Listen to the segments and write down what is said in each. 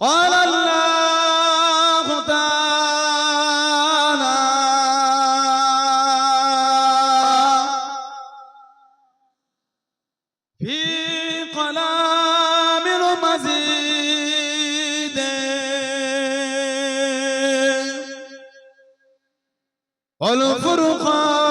قال الله تعالى في كلام المزيد والفرقان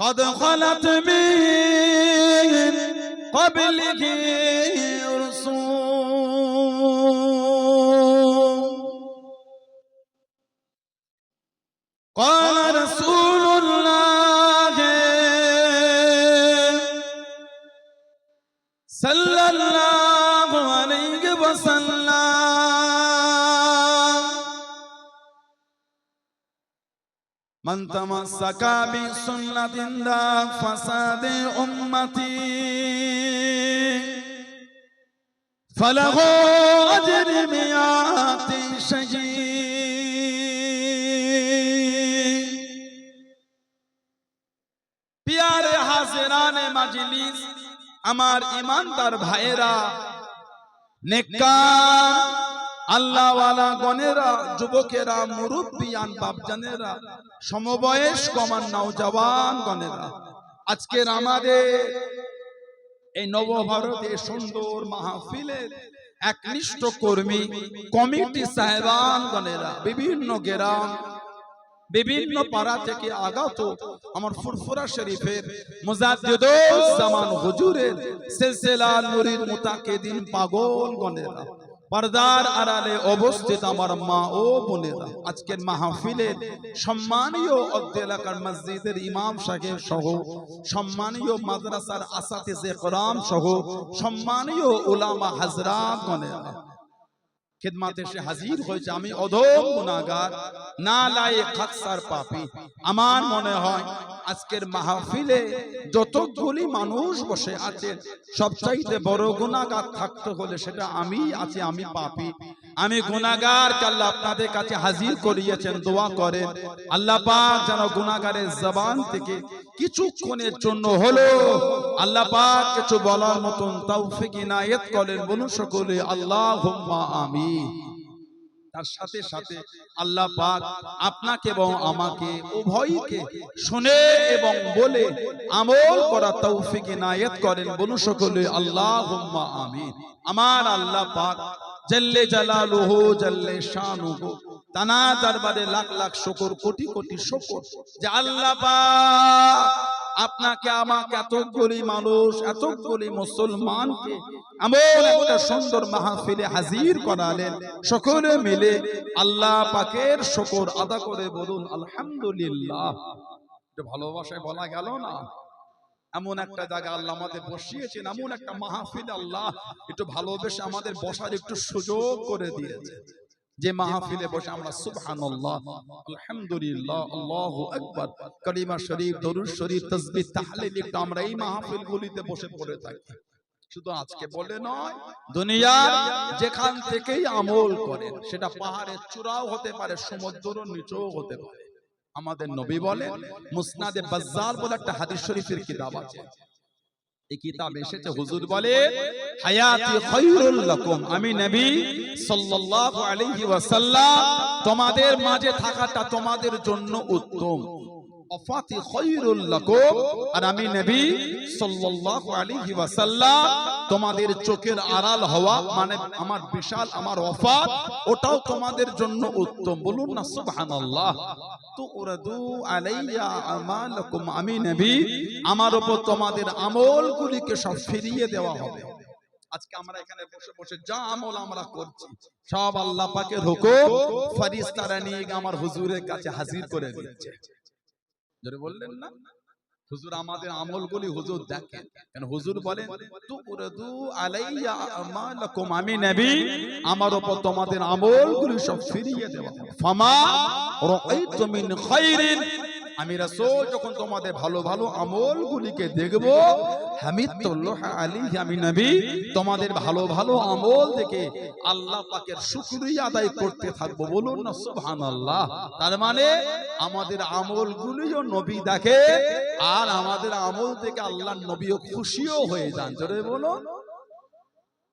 قد خلت من قبله رسول قال رسول الله صلى الله عليه وسلم من تمسك بسنة ذا فساد أمتي فله أجر مئات شهيد পিয়ারে হাজিরানে মাজলিস আমার ইমানদার ভাইয়েরা নেককার আল্লাহওয়ালা গণেরা, যুবকেরা, মুরব্বিয়ান, বাপজানেরা সমবয়স কমান নওজওয়ান গণেরা, আজকের আমাদের এই নবভারতে সুন্দর মাহফিলের একনিষ্ঠ কর্মী, কমিটি সাহেবান গণেরা, বিভিন্ন গ্রাম, বিভিন্ন পাড়া থেকে আগত আমার ফুরফুরা শরীফের মুজাদ্দিদুজ্জামান হুজুরের সিলসিলা নুরির মুতাকিদিন পাগল গণেরা। পর্দার আড়ালে অবস্থিত আমার মা ও বোনেরা, আজকের মাহফিলের সম্মানীয় এলাকার মসজিদের ইমাম সাহেব সহ, সম্মানীয় মাদ্রাসার আসাতে কোরআন সহ, সম্মানীয় ওলামা হাজরা খেদমাতে এসে হাজির হয়েছে। আমি অধম গুণাগার না লাই খাকসার পাপি। আমার মনে হয় আজকের মাহফিলে যতগুলি মানুষ বসে আছে সবচাইতে বড় গুণাগার থাকতে হলে সেটা আমি আছি আমি পাপি। আমি গুনাহগার আল্লাহ আপনাদের কাছে হাজির করিয়েছেন, দোয়া করেন। আল্লাহ পাক যেন গুনাহগারের জবান থেকে কিছুক্ষণের জন্য হলো আল্লাহ পাক কিছু বলার মতন তৌফিক ইনায়েত করেন বলুন সকলে, আল্লাহুম্মা আমিন। তার সাথে সাথে আল্লাহ পাক আপনাকে এবং আমাকে, উভয়কে শুনে এবং বলে আমল করা তৌফিক ইনায়েত করেন বলুন সকলে, আল্লাহুম্মা আমিন। আমার আল্লাহ পাক জল্লে জালালুহু, জল্লে শানুহু। তানা দরবারে লাখ লাখ শুকর, কোটি কোটি শুকর। যে আল্লাহ পাক আপনাকে, আমাকে এতগুলি মানুষ এতগুলি মুসলমানকে এমন একটা সুন্দর মাহফিলে হাজির করালেন। সকলে মিলে আল্লাহ পাকের শুকর আদা করে বলুন, আলহামদুলিল্লাহ। ভালোবাসায় বলা গেল না? এমন একটা জায়গা আল্লাহ আমাদের বসিয়েছেন এমন একটা মাহফিল আল্লাহ একটু ভালোবেসে আমাদের বসার একটু সুযোগ করে দিয়েছে। যে মাহফিলে বসে আমরা সুবহানাল্লাহ আলহামদুলিল্লাহ আল্লাহু আকবার কালিমা শরীফ দরুদ শরীফ তাসবিহ তাহলিল একটু আমরা এই মাহফিলগুলিতে বসে পড়ে থাকি। শুধু আজকে বলে নয় দুনিয়ার যেখান থেকেই আমল করেন সেটা পাহাড়ের চূড়াও হতে পারে সমুদ্রের নিচেও হতে পারে। আমাদের নবী বলেন মুসনাদে বাজ্জার বলে একটা হাদিস শরীফের কিতাব আছে। এই কিতাব এসেছে হুজুর বলে হায়াতি খায়রুল লাকুম আমি নবী সাল্লাল্লাহু আলাইহি ওয়াসাল্লাম তোমাদের মাঝে থাকাটা তোমাদের জন্য উত্তম। ওয়াফাতি খায়রুল লাকুম আর আমি নবী সাল্লাল্লাহু আলাইহি ওয়াসাল্লাম তোমাদের চোখের আড়াল হওয়া মানে আমার বিশাল, আমার ওয়াফাত ওটাও তোমাদের জন্য উত্তম। বলুন না, সুবহানাল্লাহ। আমি আমার তোমাদের সব ফিরিয়ে দেওয়া হবে। আমরা এখানে বসে বসে যা আমল আমরা করছি, সব আল্লাহ আমার হুজুরের কাছে হাজির করে দিচ্ছে বললেন না? হুজুর, আমাদের আমলগুলি হুজুর দেখেন হুজুর বলেন, তুরাদু আলাইয়া আমি নবী, আমার উপর তোমাদের আমলগুলি সব ফিরিয়ে দেওয়া। ফামা রাআইতু মিন খাইরিন আমি রাসূল যখন তোমাদের ভালো ভালো আমলগুলিকে দেখব হামিদুল্লাহ আলী আমি নবী তোমাদের ভালো ভালো আমল দেখে আল্লাহ পাকের শুকরিয়া আদায় করতে থাকব বলুন না সুবহানাল্লাহ। তার মানে আমাদের আমলগুলিও নবী দেখে আর আমাদের আমল থেকে আল্লাহ নবীও খুশিও হয়ে যান। জোরে বলুন আমার রাইতু মিন শাররিন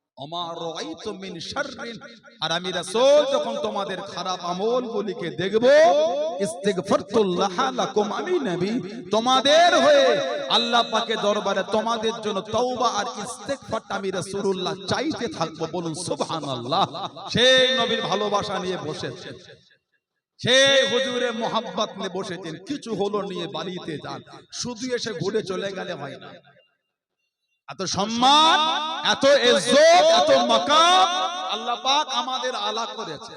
আর আমি রাসূল যখন তোমাদের খারাপ আমলগুলিকে দেখব ইস্তিগফারতুল্লাহ লাকুম আমি নবী। তোমাদের হয়ে আল্লাহ পাকের দরবারে তোমাদের জন্য তওবা আর আমি রাসূলুল্লাহ চাইতে থাকব। বলুন সুবহানাল্লাহ। সেই নবীর ভালোবাসা নিয়ে বসেছেন। সেই হুজুরে মোহাব্বত নিয়ে বসেছেন। কিছু হলো নিয়ে বাড়িতে যান। শুধু এসে ঘুরে চলে গেলে হয় না। এত সম্মান এত ইজ্জত এত মাকাম আল্লাহ পাক আমাদের আলা করেছে।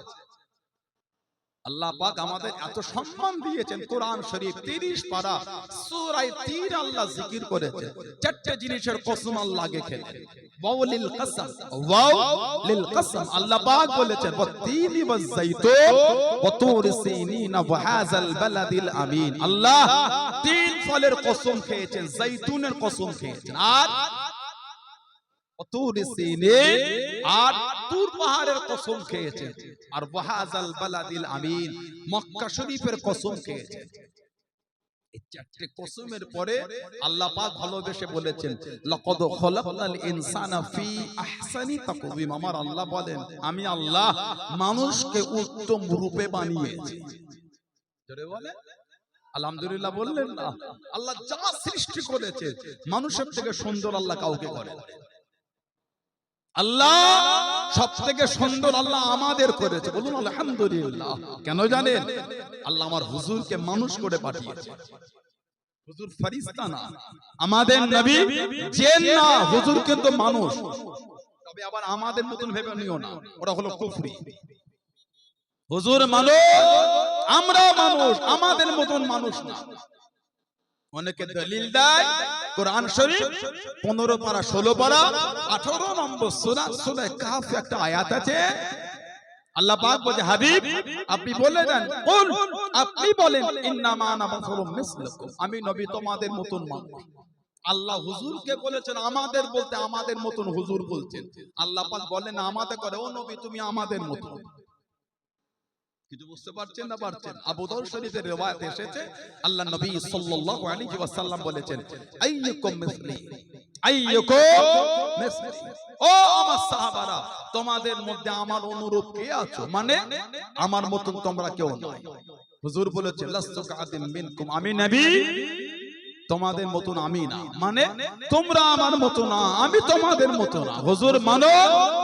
আল্লাহ পাক আমাদের এত সম্মান দিয়েছেন কোরআন শরীফ 30 পারা সূরা 3 আল্লাহ জিকির করেছে। চারটি জিনিসের কসম আল্লাহ কসম ওয়াও লিল কসম আল্লাহ পাক বলেছেন ওয়াতিনি ওয়াজাইতুন ওয়া তুর সিনিন ওয়া হাযাল বালাদিল আমিন। আল্লাহ তিন ফলের কসম খেয়েছেন জাইতুনের কসম খেয়েছেন। আর আর তুর পাহাড়ের কসম খেয়েছেন আর ওয়াহাজাল বালাদিল আমিন মক্কা শরীফের কসম খেয়েছেন চারটে কসমের পরে আল্লাহ পাক ভালোবেসে বলেছেন লাকাদ খলাকনাল ইনসানা ফি আহসানি তাকওয়িম। আমার আল্লাহ বলেন আমি আল্লাহ মানুষকে উত্তম রূপে বানিয়েছি। জোরে আলহামদুলিল্লাহ বললেন না। আল্লাহ যা সৃষ্টি করেছে মানুষের থেকে সুন্দর আল্লাহ কাউকে করে। আল্লাহ সব থেকে সুন্দর আল্লাহ আমাদের করেছে। বলুন, আলহামদুলিল্লাহ। কেন জানেন? আল্লাহ আমার হুজুরকে মানুষ করে পাঠিয়েছে। হুজুর না। আমাদের নবী জেন না, হুজুর কিন্তু মানুষ। তবে আবার আমাদের মতন ভেবে নিও না। ওরা হলো কুফরি। হুজুর মানুষ আমরা মানুষ, আমাদের মতন মানুষ না। অনেকে দলিল দেয় কোরআন শরীফ পনেরো পারা ষোলো পারা আঠারো নম্বর সুরা সুরা কাফ একটা আয়াত আছে। আল্লাহ পাক বলে হাবিব আপনি বলে দেন কুল আপনি বলেন ইন্নামা আনা মিসলুকুম আমি নবী তোমাদের মতন মানুষ আল্লাহ হুজুরকে বলেছেন আমাদের বলতে আমাদের মতন হুজুর বলছেন। আল্লাহ পাক বলেন আমাদের করে ও নবী তুমি আমাদের মতন। কিছু বুঝতে পারছেন না পারছেন আবু দাউদ শরীফের riwayat এসেছে। আল্লাহ নবী সাল্লাল্লাহু আলাইহি ওয়াসাল্লাম বলেছেন আইয়ুকুম মিসলি আইয়ুকুম মিসলি। ও আমার সাহাবারা তোমাদের মধ্যে আমার অনুরূপ কে আছো? মানে আমার মতন তোমরা কেউ নয়। হুজুর বলেছেন মিনকুম। আমি নবী। তোমাদের মতন আমি না। মানে তোমরা আমার মতো না আমি তোমাদের মতো না। হুজুর মানো?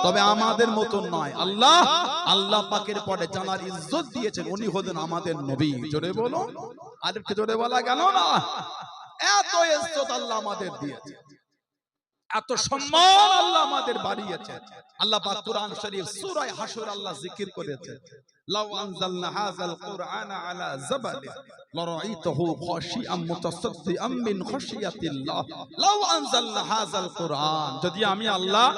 তবে আমাদের মতন নয়। আল্লাহ আল্লাহ পাকের পরে জানার ইজ্জত দিয়েছেন। উনি হলেন আমাদের নবী। জোরে বলো। আর একটু জোরে বলা গেল না? এত ইজ্জত আল্লাহ আমাদের দিয়েছে এত সম্মান আল্লাহ আমাদের বাড়িয়েছে আল্লাহ পাক কোরআন শরীফ সূরা হাশর আল্লাহ জিকির করেছে লাউ আনজালনা হাযাল কুরআনা আলা জাবালিন লারাইতাহু খাশিআম মুতাসাদ্দিআম মিন খাশিয়াতিল্লাহ। লাউ আনজালনা হাযাল কুরআন। যদি আমি আল্লাহ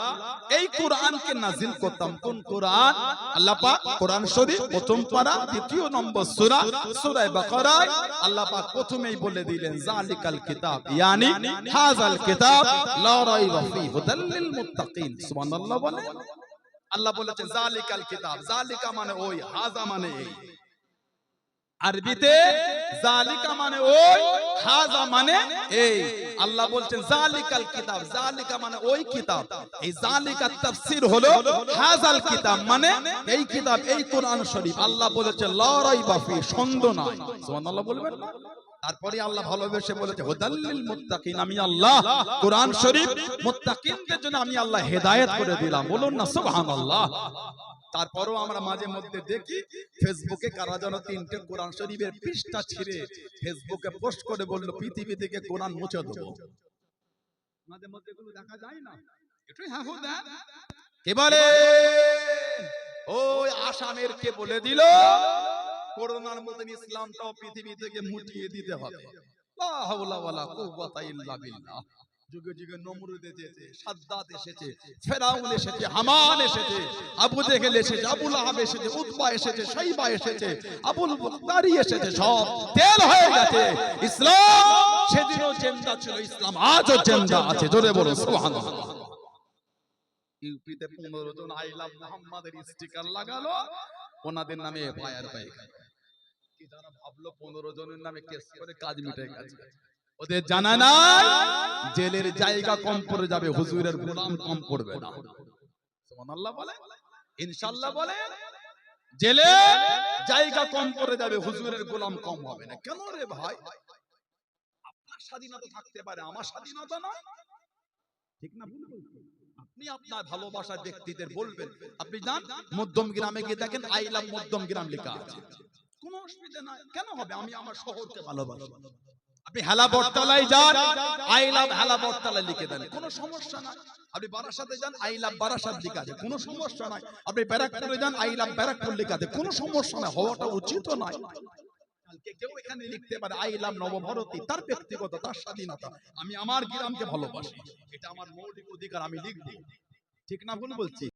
এই কোরআনকে নাজিল করতাম কোন কোরআন? আল্লাহ পাক কোরআন শরীফ প্রথম পারা দ্বিতীয় নম্বর সূরা সূরা বাকারা। আল্লাহ পাক প্রথমেই বলে দিলেন জালিকাল কিতাব ইয়ানি হাযাল কিতাব লা রাইবা ফি হুদাল লিল মুত্তাকিন। সুবহানাল্লাহ বলে আল্লাহ বলেছেন, জালিকাল কিতাব। জালিকা মানে ওই, হাজা মানে এই। আরবিতে, জালিকা মানে ওই, হাজা মানে এই। আল্লাহ বলছেন, জালিকাল কিতাব, জালিকা মানে ওই কিতাব। এই জালিকার তাফসীর হলো, হাজাল কিতাব মানে এই কিতাব, এই কোরআন শরীফ। আল্লাহ বলেছে লা রাইবা ফি সন্দেহ নাই। সুবহানাল্লাহ বলবেন না? তারপরে আল্লাহ ভালোবেসে বলেছে হুদাল্লিল মুত্তাকিন আমি আল্লাহ কোরআন শরীফ মুত্তাকিনদের জন্য আমি আল্লাহ হেদায়েত করে দিলাম। বলুন না সুবহানাল্লাহ। তারপরও আমরা মাঝে মধ্যে দেখি ফেসবুকে কারা যেন তিনটে কোরআন শরীফের পৃষ্ঠা ছিঁড়ে ফেসবুকে পোস্ট করে বলল পৃথিবী থেকে কোরআন মুছে দেবো। মাঝে মধ্যে এগুলো দেখা যায় না। একটু হ্যাঁ হো দেন কে বলে ওই আসামের কে বলে দিল করোনার মতন ইসলামটাও পৃথিবী থেকে মুটিয়ে দিতে হবে। পনেরো জন আইলাম, মোহাম্মদের স্টিকার লাগালো, ওনাদের নামে এফআইআর গেল কি যারা ভাবলো পনেরো জনের নামে কেস করে কাজ মিটে গেছে। ওদের জানা নাই জেলের জায়গা কম পড়ে যাবে হুজুরের গোলাম কম পড়বে না। সুবহানাল্লাহ বলে ইনশাআল্লাহ বলে জেলে জায়গা কম পড়ে যাবে হুজুরের গোলাম কম হবে না। কেন রে ভাই? আপনার স্বাধীনতা থাকতে পারে আমার স্বাধীনতা নয়। ঠিক না ভুল? আপনি আপনার ভালোবাসার ব্যক্তিদের বলবেন। আপনি যান মধ্যম গ্রামে গিয়ে দেখেন আই লাভ মধ্যম গ্রাম লেখা আছে। কোনো অসুবিধা নাই। কেন হবে? আমি আমার শহরকে ভালোবাসি। আপনি হেলা বটতলায় যান আই লাভ হেলা বটতলায় লিখে দেন। কোনো সমস্যা নাই। আপনি বারাসাতে যান আই লাভ বারাসাত লেখা আছে কোনো সমস্যা নাই। আপনি ব্যারাকপুরে যান আই লাভ ব্যারাকপুর লেখা আছে কোনো সমস্যা নাই হওয়াটা উচিত নয় কেউ এখানে লিখতে পারে আই লাভ নবভারতী তার ব্যক্তিগত তার স্বাধীনতা। আমি আমার গ্রামকে ভালোবাসি। এটা আমার মৌলিক অধিকার আমি লিখব। ঠিক না ভুল বলছি?